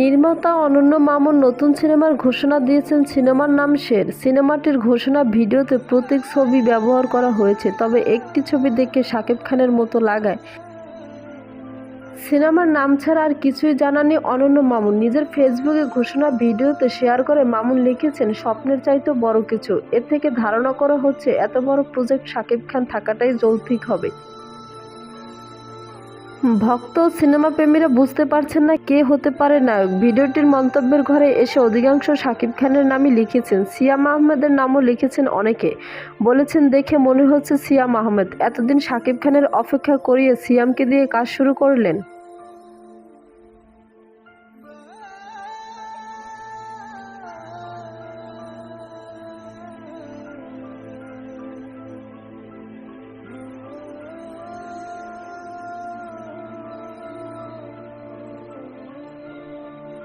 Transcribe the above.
নির্মাতা অনন্য মামুন নতুন সিনেমার ঘোষণা দিয়েছেন সিনেমার নাম শের। সিনেমাটির ঘোষণা ভিডিওতে প্রতীক ছবি ব্যবহার করা হয়েছে, তবে একটি ছবি দেখে শাকিব খানের মতো লাগায়। সিনেমার নাম ছাড়া আর কিছুই জানানি অনন্য মামুন। নিজের ফেসবুকে ঘোষণা ভিডিওতে শেয়ার করে মামুন লিখেছেন, স্বপ্নের চাইতেও বড় কিছু। এর থেকে ধারণা করা হচ্ছে, এত বড় প্রজেক্ট শাকিব খান থাকাটাই যৌক্তিক হবে। ভক্ত সিনেমা প্রেমীরা বুঝতে পারছেন না কে হতে পারে নায়ক। ভিডিওটির মন্তব্যের ঘরে এসে অধিকাংশ শাকিব খানের নামই লিখেছেন। সিয়াম আহমেদের নামও লিখেছেন অনেকে। বলেছেন, দেখে মনে হচ্ছে সিয়াম আহমেদ। এতদিন শাকিব খানের অপেক্ষা করিয়ে সিয়ামকে দিয়ে কাজ শুরু করলেন।